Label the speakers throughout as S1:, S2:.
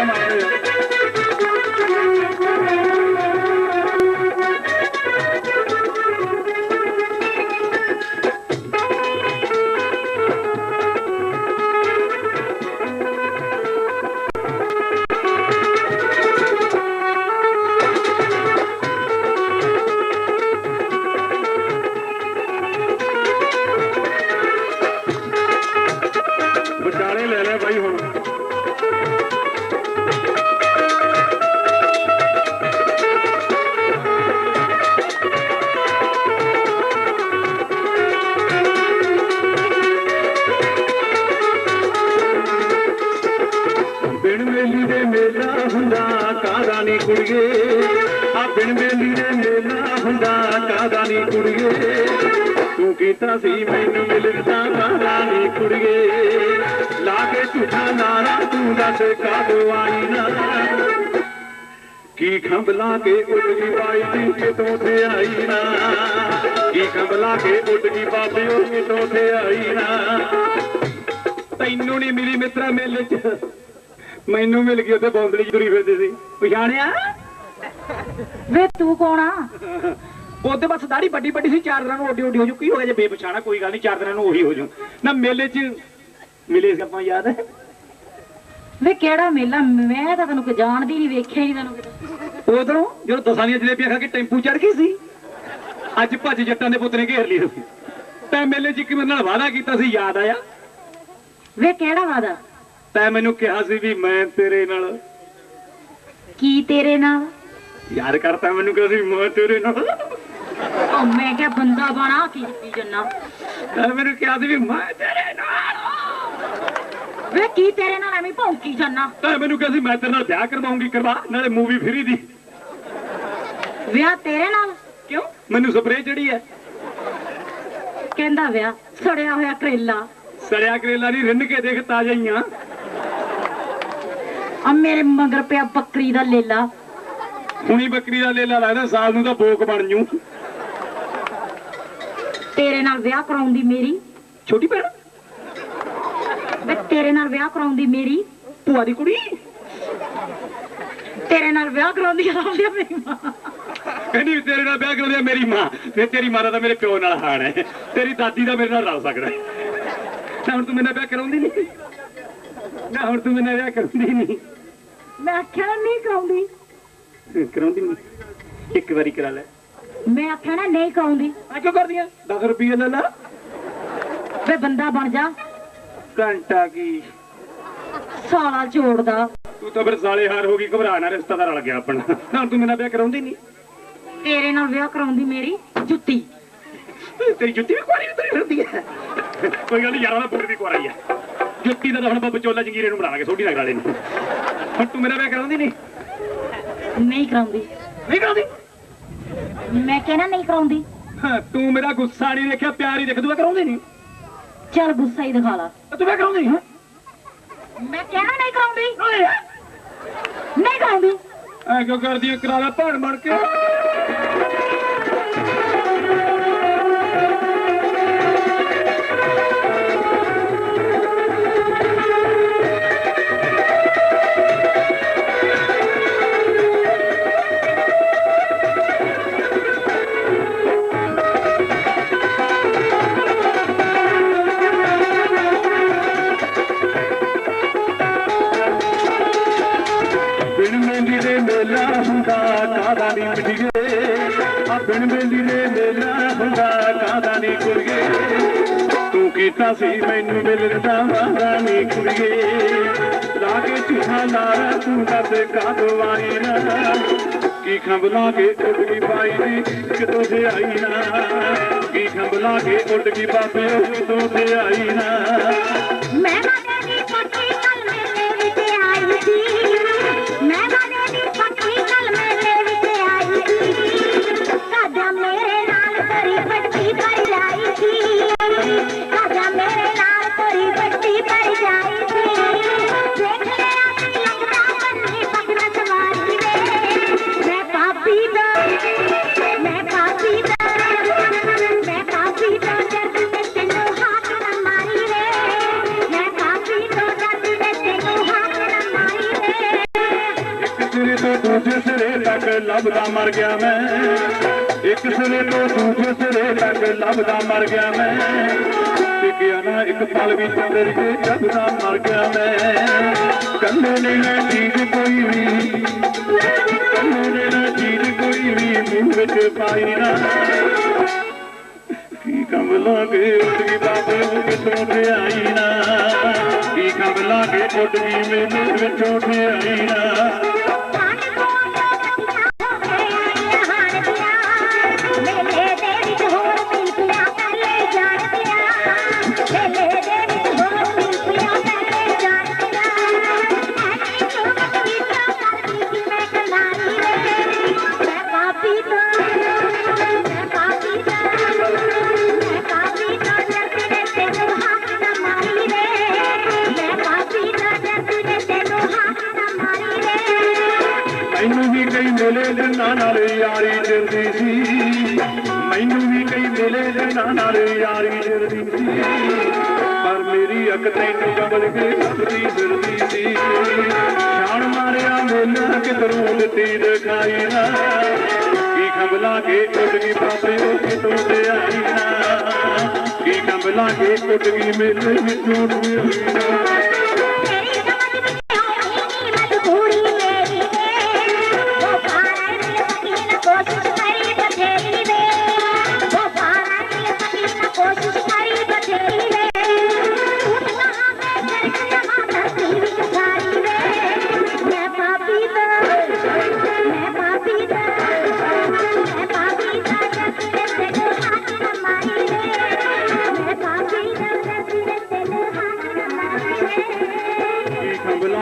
S1: Chama. ਹੁੰਦਾ ਕਾਦਾ ਕੁੜੀਏ, ਤੂੰ ਕੀਤਾ ਸੀ ਮੈਨੂੰ ਮਿਲਦਾ ਕਾਦਾ ਨੀ ਕੁੜੀਏ। ਲਾ ਕੇ ਝੂਠਾ ਨਾਰਾ, ਤੂੰ ਦੱਸ ਕਾਦੋਂ ਆਈ ਨਾ? ਕੀ ਖੰਭਲਾ ਕੇ ਉੱਡ ਗਈ ਬਾਈ ਦੀ ਕਿਤੋਂ ਤੇ ਆਈ ਨਾ? ਕੀ ਖੰਭਲਾ ਕੇ ਉੱਡ ਗਈ ਬਾਬਿਓ ਕਿਤੋਂ ਤੇ ਆਈ ਨਾ? ਤੈਨੂੰ ਨਹੀਂ ਮਿਲੀ ਮਿੱਤਰਾ ਮੇਲੇ 'ਚ। ਮੈਨੂੰ ਮਿਲ ਗਈ ਉੱਥੇ ਬੌਂਦਲੀ 'ਚ ਤੁਰੀ ਫਿਰਦੀ ਸੀ। ਪਛਾਣਿਆ?
S2: ਵੇ ਤੂੰ ਕੌਣ ਆ?
S1: ਉਹਦੇ ਬਸ ਦਾੜੀ ਵੱਡੀ ਵੱਡੀ ਸੀ ਚਾਰ ਦਿਨਾਂ ਨੂੰ ਓਡੀ ਓਡੀ ਹੋ ਜੂ। ਕੀ ਹੋ ਗਿਆ ਜੇ ਬੇਪਛਾਣਾ? ਕੋਈ ਗੱਲ ਨਹੀਂ ਚਾਰ ਦਿਨਾਂ ਨੂੰ ਉਹੀ ਹੋ ਜੂ। ਨਾ ਮੇਲੇ 'ਚ ਮਿਲੇ ਸੀ ਆਪਾਂ ਯਾਦ ਹੈ?
S2: ਵੇ ਕਿਹੜਾ ਮੇਲਾ? ਮੈਂ ਤਾਂ ਤੈਨੂੰ ਕਿ ਜਾਣਦੀ ਨਹੀਂ ਵੇਖਿਆ ਹੀ ਤੈਨੂੰ ਕਿਤੇ।
S1: ਉਧਰੋਂ ਜਦੋਂ ਦਸਾਂ ਦੀਆਂ ਜਲੇਬੀਆਂ ਖਾ ਕੇ ਟੈਂਪੂ ਚੜ ਗਈ ਸੀ ਅੱਜ ਭੱਜ ਜੱਟਾਂ ਦੇ ਪੁੱਤ ਨੇ ਘੇਰ ਲਈ ਸੀ ਤੈਂ ਮੇਲੇ 'ਚ ਇੱਕ ਮੇਰੇ ਨਾਲ ਵਾਅਦਾ ਕੀਤਾ ਸੀ ਯਾਦ ਆਇਆ?
S2: ਵੇ ਕਿਹੜਾ ਵਾਦਾ
S1: ਤੈਂ ਮੈਨੂੰ ਕਿਹਾ ਸੀ ਵੀ ਮੈਂ ਤੇਰੇ ਨਾਲ
S2: ਕੀ ਤੇਰੇ ਨਾਲ?
S1: ਯਾਰ ਕਰਤਾ ਮੈਨੂੰ ਕਿਹਾ ਸੀ ਮੈਂ ਤੇਰੇ ਨਾਲ।
S2: ਮੈਂ ਕਿਹਾ ਬੰਦਾ ਬਣਾ ਕੀ ਦਿੱਤੀ ਜੰਨਾ?
S1: ਤੈਂ ਮੈਨੂੰ ਕਿਹਾ ਸੀ ਵੀ ਮੈਂ ਤੇਰੇ ਨਾਲ
S2: ਵੇ ਕੀ ਤੇਰੇ ਨਾਲ ਐਵੇਂ ਭੌਂਕੀ ਜੰਨਾ?
S1: ਤੈਂ ਮੈਨੂੰ ਕਿਹਾ ਸੀ ਮੈਂ ਤੇਰੇ ਨਾਲ ਵਿਆਹ ਕਰਵਾਉਂਗੀ ਕਰਵਾ ਨਾਲੇ ਮੂਵੀ ਫਰੀ ਦੀ।
S2: ਵਿਆਹ ਤੇਰੇ ਨਾਲ?
S1: ਕਿਉਂ? ਮੈਨੂੰ ਸਪਰੇਅ ਚੜੀ ਹੈ
S2: ਕਹਿੰਦਾ ਵਿਆਹ ਸੜਿਆ ਹੋਇਆ ਕਰੇਲਾ।
S1: ਸੜਿਆ ਕਰੇਲਾ ਨਹੀਂ ਰਿੰਨ ਕੇ ਦੇਖ ਤਾਜ਼ਾ ਹੀ ਆ।
S2: ਆ ਮੇਰੇ ਮਗਰ ਪਿਆ ਬੱਕਰੀ ਦਾ ਲੇਲਾ।
S1: ਹੁਣੀ ਬੱਕਰੀ ਦਾ ਲੇਲਾ ਲੱਗਦਾ ਸਾਲ ਨੂੰ ਤਾਂ ਬੋਕ ਬਣ ਜੂ।
S2: ਤੇਰੇ ਨਾਲ ਵਿਆਹ ਕਰਾਉਂਦੀ ਮੇਰੀ
S1: ਛੋਟੀ ਭੈਣ?
S2: ਵੇ ਤੇਰੇ ਨਾਲ ਵਿਆਹ ਕਰਾਉਂਦੀ ਮੇਰੀ
S1: ਭੂਆ ਦੀ ਕੁੜੀ?
S2: ਤੇਰੇ ਨਾਲ ਵਿਆਹ ਕਰਾਉਂਦੀ ਆਉਂਦੀ ਆ ਮੇਰੀ ਮਾਂ।
S1: ਕਹਿੰਦੀ ਵੀ ਤੇਰੇ ਨਾਲ ਵਿਆਹ ਕਰਾਉਂਦੀ ਆ ਮੇਰੀ ਮਾਂ। ਤੇ ਤੇਰੀ ਮਾਂ ਦਾ ਮੇਰੇ ਪਿਓ ਨਾਲ ਹਾਣ ਹੈ। ਤੇਰੀ ਦਾਦੀ ਦਾ ਮੇਰੇ ਨਾਲ ਰਲ ਸਕਦਾ ਨਾ ਹੁਣ ਤੂੰ ਮੇਰੇ ਨਾਲ ਵਿਆਹ ਕਰਾਉਂਦੀ ਨਹੀਂ। ਨਾ ਹੁਣ ਤੂੰ ਮੇਰੇ ਨਾਲ ਵਿਆਹ ਕਰਾਉਂਦੀ ਨਹੀਂ।
S2: ਮੈਂ ਆਖਿਆ ਨਹੀਂ ਕਰਾਉਂਦੀ।
S1: ਕਰਾਉਂਦੀ ਨਹੀਂ। ਇੱਕ ਵਾਰੀ ਕਰਾ ਲੈ।
S2: ਮੈਂ ਆਖਿਆ ਨਾ ਨਹੀਂ ਕਰਾਉਂਦੀ
S1: ਆ ਕਿਉਂ ਕਰਦੀ ਆ? 10 ਰੁਪਏ ਲੈ ਲੈ।
S2: ਵੇ ਬੰਦਾ ਬਣ ਜਾ।
S1: ਘੰਟਾ ਕੀ?
S2: ਸਾਲਾ ਜੋੜਦਾ।
S1: ਤੂੰ ਤਾਂ ਫਿਰ ਸਾਲੇ ਹਾਰ ਹੋ ਗਈ ਘਬਰਾ ਨਾ ਰਿਸ਼ਤਾ ਦਾ ਰਲ ਗਿਆ ਆਪਣਾ। ਨਾ ਤੂੰ ਮੇਰੇ ਨਾਲ ਵਿਆਹ ਕਰਾਉਂਦੀ ਨਹੀਂ।
S2: ਤੇਰੇ ਨਾਲ ਵਿਆਹ ਕਰਾਉਂਦੀ ਮੇਰੀ ਜੁੱਤੀ।
S1: ਤੇਰੀ ਜੁੱਤੀ ਵੀ ਕੁਆਰੀ ਉਤਰੀ ਫਿਰਦੀ ਹੈ। ਕੋਈ ਗੱਲ ਯਾਰਾਂ ਦਾ ਬੂਟ ਵੀ ਕੁਆਰਾ ਹੀ ਜੁੱਤੀ ਦਾ ਤਾਂ ਹੁਣ ਆਪਾਂ ਵਿਚੋਲਾ ਜੰਗੀਰੇ ਨੂੰ ਬਣਾ ਲਾਂਗੇ ਸੋਢੀ ਨਾਲ ਗਾਲੇ ਨੂੰ। ਹੁਣ ਤੂੰ ਮੇਰਾ ਵਿਆਹ ਕਰਾਉਂਦੀ ਨਹੀਂ।
S2: ਨਹੀਂ ਕਰਾਉਂਦੀ।
S1: ਨਹੀਂ ਕਰਾਉਂਦੀ?
S2: ਮੈਂ ਕਹਿਣਾ ਨਹੀਂ ਕਰਾਉਂਦੀ।
S1: ਹਾਂ, ਤੂੰ ਮੇਰਾ ਗੁੱਸਾ ਨਹੀਂ ਦੇਖਿਆ ਪਿਆਰ ਹੀ ਦੇਖ ਵਿਆਹ ਕਰਾਉਂਦੀ ਨਹੀਂ।
S2: ਚੱਲ ਗੁੱਸਾ ਹੀ ਦਿਖਾ ਲਾ।
S1: ਤੂੰ ਵਿਆਹ ਕਰਾਉਂਦੀ
S2: ਮੈਂ ਕਹਿਣਾ ਨਹੀਂ ਕਰਾਉਂਦੀ।
S1: ਓਏ
S2: ਨਹੀਂ ਕਰਾਉਂਦੀ।
S1: ਐ ਕਿਉਂ ਕਰਦੀ ਹੈ ਕਰਾ ਲੈ ਭਣ ਬਣ ਕੇ। ਬਿਨ ਮੇਲੀ ਦੇ ਮੇਲਾ ਹੁੰਦਾ ਕਾਦਾ ਨਹੀਂ ਮਿਟੀਏ ਆ ਬਿਨ ਮੇਲੀ ਦੇ ਮੇਲਾ ਹੁੰਦਾ ਕਾਦਾ ਨਹੀਂ ਕੁੜੀਏ? ਤੂੰ ਕੀਤਾ ਸੀ ਮੈਨੂੰ ਮਿਲਦਾ ਵਾਦਾ ਨਹੀਂ ਕੁੜੀਏ। ਲਾ ਕੇ ਝੂਠਾ ਨਾਰਾ, ਤੂੰ ਦੱਸ ਕਾਦੋਂ ਆਈ ਨਾ ਕੀ ਖੰਭਲਾ ਕੇ ਉੱਡ ਗਈ ਬਾਈ ਦੀ ਕਿਤੋਂ ਤੇ ਆਈ ਨਾ? ਕੀ ਖੰਭਲਾ ਕੇ ਉੱਡ ਗਈ ਬਾਬੇ ਕਿਤੋਂ ਤੇ ਆਈ ਨਾ?
S2: ਮੈਂ ਮਾਨੇ ਦੂਜੇ ਸਿਰੇ
S1: ਤੱਕ ਲੱਭਦਾ ਮਰ ਗਿਆ ਮੈਂ। ਇੱਕ ਸਿਰੇ ਤੋਂ ਦੂਜੇ ਸਿਰੇ ਤੱਕ ਲੱਭਦਾ ਮਰ ਗਿਆ ਮੈਂ। ਗਿਆ ਨਾ, ਇੱਕ ਪਲ ਵੀ ਚੰਦਰ ਕੇ ਜਗਦਾ ਮਰ ਗਿਆ ਮੈਂ। ਕੱਲੇ ਨੇ ਨਾ ਚੀਜ਼ ਕੋਈ ਵੀ, ਕੱਲੇ ਨੇ ਨਾ ਚੀਜ਼ ਕੋਈ ਵੀ ਮੂੰਹ ਵਿੱਚ ਪਾਈ ਨਾ। ਕੀ ਕੰਮ ਲਾਗੇ ਉੱਡ ਗਈ ਬਾਬੇ ਉਹ ਕਿਤੋਂ ਤੇ ਆਈ ਨਾ? ਕੀ ਕੰਮ ਲਾਗੇ ਉੱਡ ਗਈ ਮੇਰੇ ਵਿੱਚੋਂ ਤੇ ਆਈ ਨਾ?
S2: ਮੇਲੇ
S1: ਜੰਨਾਂ ਨਾਲ ਯਾਰੀ ਜਰਦੀ ਸੀ। ਮੈਨੂੰ ਵੀ ਕਈ ਮੇਲੇ ਜੰਨਾਂ ਨਾਲ ਯਾਰੀ ਜਰਦੀ ਸੀ। ਪਰ ਮੇਰੀ ਅੱਖ ਤੈਨੂੰ ਕਬਲ ਕੇ ਲੱਭਦੀ ਫਿਰਦੀ ਸੀ। ਛਾਣ ਮਾਰਿਆ ਮੇਲਾ ਕਿਧਰੋਂ ਦਿੱਤੀ ਦਿਖਾਈ ਨਾ। ਕੀ ਖੰਭਲਾ ਕੇ ਉੱਡ ਗਈ ਬਾਬੇ ਉਹ ਕਿਤੋਂ ਤੇ ਆਈ ਨਾ। ਕੀ ਖੰਭਲਾ ਕੇ ਉੱਡ ਗਈ ਮੇਲੇ ਵਿੱਚੋਂ ਤੇ ਆਈ ਨਾ।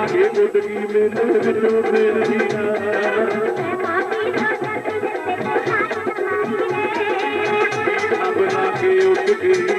S1: Thank you.